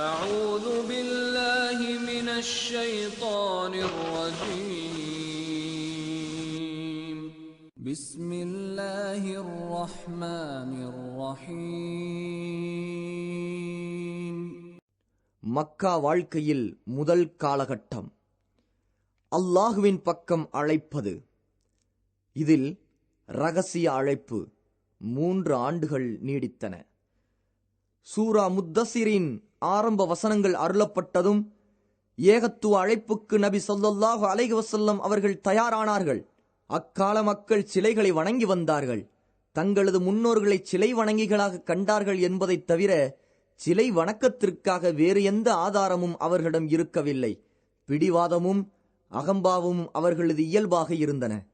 أعوذ بالله من الشيطان الرجيم بسم الله الرحمن الرحيم மக்கா வாழ்க்கையில் முதல் காலகட்டம் அல்லாஹுவின் பக்கம் அழைப்பது இதில் ரகசிய அழைப்பு மூன்று ஆண்டுகள் நீடித்தன சூரா முத்தசிரின் ஆரம்ப வசனங்கள் அருளப்பட்டதும் ஏகத்துவ அழைப்புக்கு நபி சொல்லல்லாஹு அலைஹி வசல்லம் அவர்கள் தயாரானார்கள். அக்கால மக்கள் சிலைகளை வணங்கி வந்தார்கள். தங்களது முன்னோர்களை சிலை வணங்கிகளாக கண்டார்கள் என்பதைத் தவிர சிலை வணக்கத்திற்காக வேறு எந்த ஆதாரமும் அவர்களிடம் இருக்கவில்லை. பிடிவாதமும் அகம்பாவமும் அவர்களது இயல்பாக இருந்தன.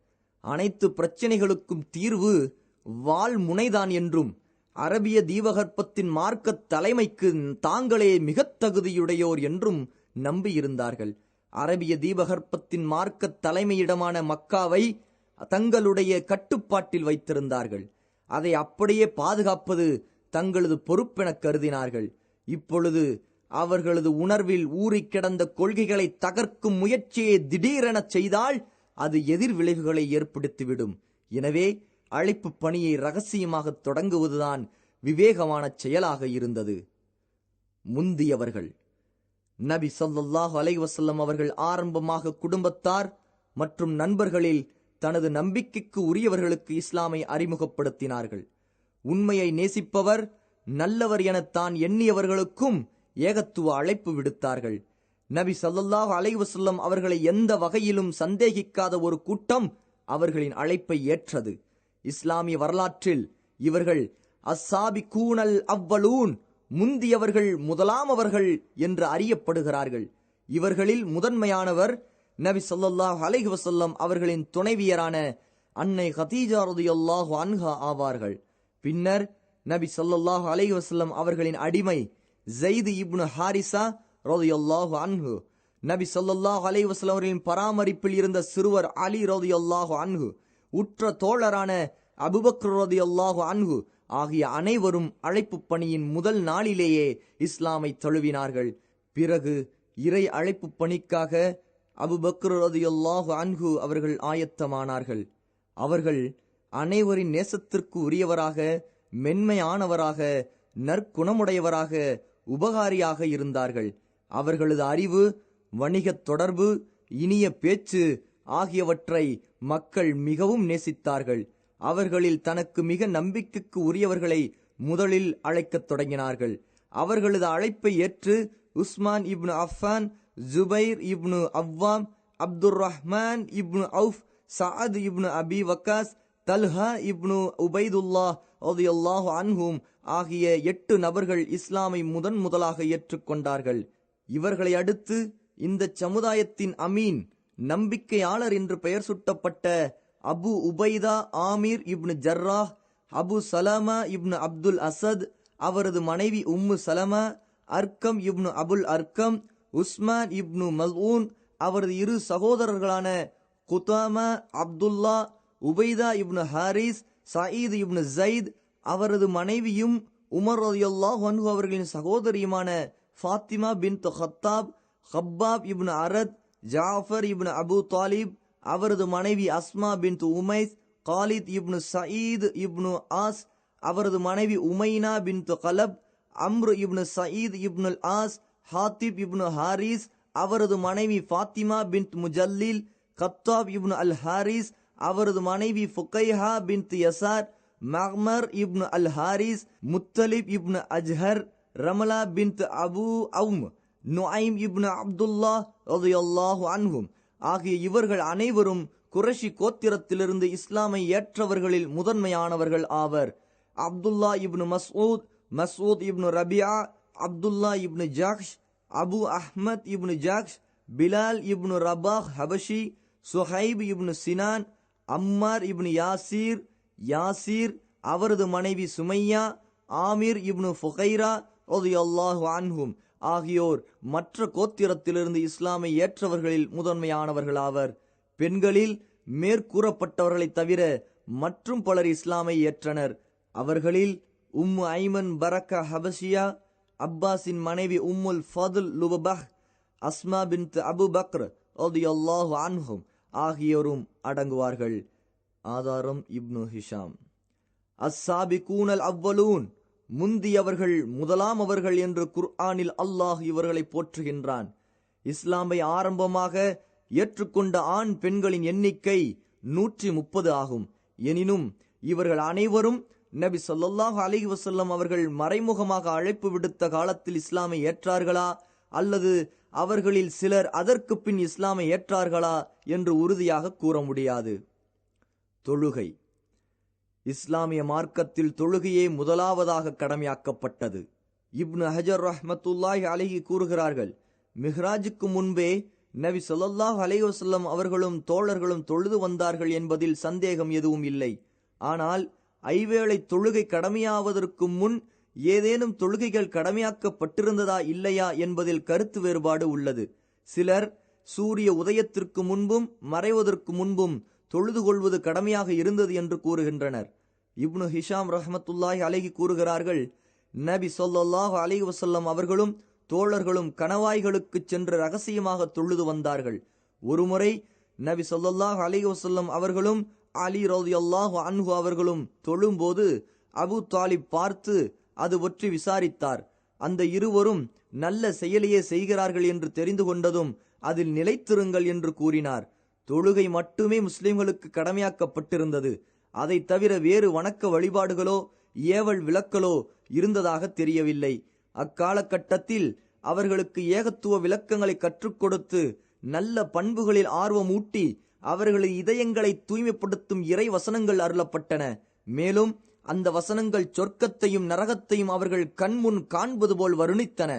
அனைத்து பிரச்சனைகளுக்கும் தீர்வு வாள் முனைதான் என்றும் அரபிய தீபகற்பத்தின் மார்க்கத் தலைமைக்கு தாங்களே மிகத் தகுதியுடையோர் என்றும் நம்பியிருந்தார்கள். அரபிய தீபகற்பத்தின் மார்க்கத் தலைமையிடமான மக்காவை தங்களுடைய கட்டுப்பாட்டில் வைத்திருந்தார்கள். அதை அப்படியே பாதுகாப்பது தங்களது பொறுப்பென கருதினார்கள். இப்பொழுது அவர்களது உணர்வில் ஊறிக் கிடந்த கொள்கைகளை தகர்க்கும் முயற்சியை திடீரெனச் செய்தால் அது எதிர் விளைவுகளை ஏற்படுத்திவிடும். எனவே அழைப்பு பணியை ரகசியமாக தொடங்குவதுதான் விவேகமான செயலாக இருந்தது. முந்தியவர்கள். நபி சொல்லாஹு அலைவசல்லம் அவர்கள் ஆரம்பமாக குடும்பத்தார் மற்றும் நண்பர்களில் தனது நம்பிக்கைக்கு உரியவர்களுக்கு இஸ்லாமை அறிமுகப்படுத்தினார்கள். உண்மையை நேசிப்பவர் நல்லவர் என தான் எண்ணியவர்களுக்கும் ஏகத்துவ அழைப்பு விடுத்தார்கள். நபி சல்லல்லாஹ் அலைவசல்லம் அவர்களை எந்த வகையிலும் சந்தேகிக்காத ஒரு கூட்டம் அவர்களின் அழைப்பை ஏற்றது. இஸ்லாமிய வரலாற்றில் இவர்கள் அஸ்ஸாபி கூனல் அவ்வலூன் முந்தியவர்கள் முதலாமவர்கள் என்று அறியப்படுகிறார்கள். இவர்களில் முதன்மையானவர் நபி சொல்லாஹ் அலைஹி வசல்லம் அவர்களின் துணைவியரான அன்னை ஹதீஜா ரலியல்லாஹு அன்ஹா ஆவார்கள். பின்னர் நபி ஸல்லல்லாஹு அலைஹி வசல்லம் அவர்களின் அடிமை ஜெய்து இப்னு ஹாரிசா ரலியல்லாஹு அன்ஹு நபி ஸல்லல்லாஹு அலைஹி வசல்லம் அவர்களின் பராமரிப்பில் இருந்த சிறுவர் அலி ரலியல்லாஹு அன்ஹு உற்ற தோழரான அபுபக்ரதி அல்லாஹு அன்ஹு ஆகிய அனைவரும் அழைப்பு பணியின் முதல் நாளிலேயே இஸ்லாமை தழுவினார்கள். பிறகு இறை அழைப்பு பணிக்காக அபுபக்ர் அன்ஹு அவர்கள் ஆயத்தமானார்கள். அவர்கள் அனைவரின் நேசத்திற்கு உரியவராக மென்மையானவராக நற்குணமுடையவராக உபகாரியாக இருந்தார்கள். அவர்களது அறிவு வணிகத் தொடர்பு இனிய பேச்சு ஆகியவற்றை மக்கள் மிகவும் நேசித்தார்கள். அவர்களில் தனக்கு மிக நம்பிக்கைக்கு உரியவர்களை முதலில் அழைக்கத் தொடங்கினார்கள். அவர்களது அழைப்பை ஏற்று Usman ibn Affan Zubair ibn Awwam Abdur Rahman ibn Awf Saad ibn Abi Waqqas Talha ibn Ubaidullah அல்லாஹ் அன்ஹும் ஆகிய எட்டு நபர்கள் இஸ்லாமை முதன் முதலாக ஏற்றுக்கொண்டார்கள். இவர்களை அடுத்து இந்த சமுதாயத்தின் அமீன் நம்பிக்கையாளர் என்று பெயர் சுட்டப்பட்ட அபு உபைதா ஆமீர் இப்னு ஜர்ராஹ் அபு சலமா இப்னு அப்துல் அசத் அவரது மனைவி உம்மு சலமா அர்க்கம் இப்னு அபுல் அர்க்கம் உஸ்மான் இப்னு மல்ஊன் அவரது இரு சகோதரர்களான Qudama Abdullah Ubaidah ibn Harith Saeed ibn Zaid அவரது மனைவியும் உமர் ரலியல்லாஹு ஹன்ஹு அவர்களின் சகோதரியுமான ஃபாத்திமா பின் ஹத்தாப் ஹப்பாப் இப்னு அரத் ஜாஃபர் இப்னு அபு தாலிப் அவரது மனைவி Asma bint Umais Khalid ibn Saeed ibn As அவரது மனைவி Umaina bint Khalaf Amr ibn Saeed ibnul As Hatib ibn Haris அவரது மனைவி Fatima bint Mujallil Khattab ibn al Haris அவரது மனைவி Fukaiha bint Yasar Mamar ibn al Haris Muttalib ibn Azhar Ramla bint Abu Awf. Nuaim ibn Abdullah ரலியல்லாஹு அன்ஹும். ஆகிய இவர்கள் அனைவரும் Qurashi கோத்திரத்திலிருந்து இஸ்லாமை ஏற்றவர்களில் முதன்மையானவர்கள் ஆவர். அப்துல்லா இப்னு மஸ்ஊத் மஸ்ஊத் இப்னு ரபியா அப்துல்லா இப்னு ஜாக்ஷ் அபு அஹ்மத் இப்னு ஜாக்ஷ் பிலால் இப்னு ரபாஹ் ஹபஷி சுஹைப் இப்னு சினான் அம்மார் இப்னு யாசீர் யாசீர் அவரது மனைவி சுமையா ஆமீர் இப்னு ஃபுகைரா ரலியல்லாஹு அன்ஹும். ஆகியோர் மற்ற கோத்திரத்திலிருந்து இஸ்லாமை ஏற்றவர்களில் முதன்மையானவர்களாவர். பெண்களில் மேற்கூறப்பட்டவர்களைத் தவிர மற்றும் பலர் இஸ்லாமை ஏற்றனர். அவர்களில் உம்மு ஐமன் பரக்க ஹபஷியா அப்பாஸின் மனைவி Ummul Fadl Lubabah Asma bin Abu Bakr ரலியல்லாஹு அன்ஹும் ஆகியோரும் அடங்குவார்கள். ஆதாரம் இப்னு ஹிஷாம். அஸ்ஸாபி கூனல் அவ்வலூன். முந்தியவர்கள் முதலாம் அவர்கள் என்று குர்ஆனில் அல்லாஹ் இவர்களை போற்றுகின்றான். இஸ்லாமை ஆரம்பமாக ஏற்றுக்கொண்ட ஆண் பெண்களின் எண்ணிக்கை நூற்றி முப்பது ஆகும். எனினும் இவர்கள் அனைவரும் நபி சொல்லாஹ் அலைஹி வசல்லம் அவர்கள் மறைமுகமாக அழைப்பு விடுத்த காலத்தில் இஸ்லாமை ஏற்றார்களா? அல்லது அவர்களில் சிலர் அதற்கு பின் இஸ்லாமை ஏற்றார்களா? என்று உறுதியாக கூற முடியாது. தொழுகை. இஸ்லாமிய மார்க்கத்தில் தொழுகையே முதலாவதாக கடமையாக்கப்பட்டது. இப்னு ஹஜர் ரஹ்மத்துல்லாஹி அலஹி கூறுகிறார்கள் மிஹ்ராஜுக்கு முன்பே நபி ஸல்லல்லாஹு அலைவசல்லம் அவர்களும் தோழர்களும் தொழுது வந்தார்கள் என்பதில் சந்தேகம் எதுவும் இல்லை. ஆனால் ஐவேளை தொழுகை கடமையாவதற்கு முன் ஏதேனும் தொழுகைகள் கடமையாக்கப்பட்டிருந்ததா இல்லையா என்பதில் கருத்து வேறுபாடு உள்ளது. சிலர் சூரிய உதயத்திற்கு முன்பும் மறைவதற்கு முன்பும் தொழுது கொள்வது கடமையாக இருந்தது என்று கூறுகின்றனர். இப்னு ஹிஷாம் ரஹமத்துல்லாஹி அலகி கூறுகிறார்கள் நபி ஸல்லல்லாஹு அலைஹி வசல்லம் அவர்களும் தோழர்களும் கணவாய்களுக்கு சென்று ரகசியமாக தொழுது வந்தார்கள். ஒருமுறை நபி சொல்லல்லாஹ் அலைஹி வசல்லம் அவர்களும் அலி ரலியல்லாஹு அன்ஹு அவர்களும் தொழும்போது அபு தாலிப் பார்த்து அது பற்றி விசாரித்தார். அந்த இருவரும் நல்ல செயலையே செய்கிறார்கள் என்று தெரிந்து கொண்டதும் அதில் நிலைத்திருங்கள் என்று கூறினார். தொழுகை மட்டுமே முஸ்லிம்களுக்கு கடமையாக்கப்பட்டிருந்தது. அதை தவிர வேறு வணக்க வழிபாடுகளோ ஏவல் விளக்கலோ இருந்ததாக தெரியவில்லை. அக்காலகட்டத்தில் அவர்களுக்கு ஏகத்துவ விளக்கங்களை கற்றுக் கொடுத்து நல்ல பண்புகளில் ஆர்வமூட்டி அவர்களது இதயங்களை தூய்மைப்படுத்தும் இறை வசனங்கள் அருளப்பட்டன. மேலும் அந்த வசனங்கள் சொர்க்கத்தையும் நரகத்தையும் அவர்கள் கண்முன் காண்பது போல் வருணித்தன.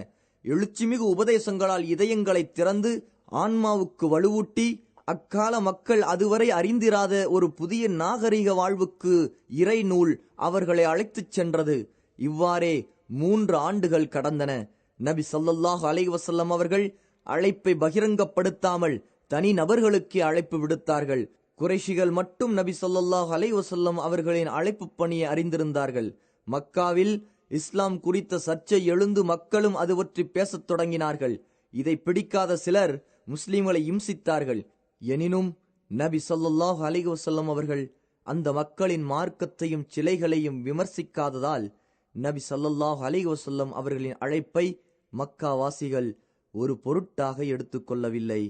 எழுச்சிமிகு உபதேசங்களால் இதயங்களை திறந்து ஆன்மாவுக்கு வலுவூட்டி அக்கால மக்கள் அதுவரை அறிந்திராத ஒரு புதிய நாகரிக வாழ்வுக்கு இறை நூல் அவர்களை அழைத்துச் சென்றது. இவ்வாறே மூன்று ஆண்டுகள் கடந்தன. நபி சொல்லல்லாஹ் அலைவசல்லம் அவர்கள் அழைப்பை பகிரங்கப்படுத்தாமல் தனி நபர்களுக்கே அழைப்பு விடுத்தார்கள். குறைஷிகள் மட்டும் நபி ஸல்லல்லாஹு அலைவசல்லம் அவர்களின் அழைப்பு பணியை அறிந்திருந்தார்கள். மக்காவில் இஸ்லாம் குறித்த சர்ச்சை எழுந்து மக்களும் அது பற்றி பேசத் தொடங்கினார்கள். இதை பிடிக்காத சிலர் முஸ்லிம்களை இம்சித்தார்கள். எனினும் நபி சொல்லாஹ் அலைஹி வஸல்லம் அவர்கள் அந்த மக்களின் மார்க்கத்தையும் சிலைகளையும் விமர்சிக்காததால் நபி சொல்லல்லாஹ் அலைஹி வஸல்லம் அவர்களின் அழைப்பை மக்காவாசிகள் ஒரு பொருட்டாக எடுத்துக்கொள்ளவில்லை.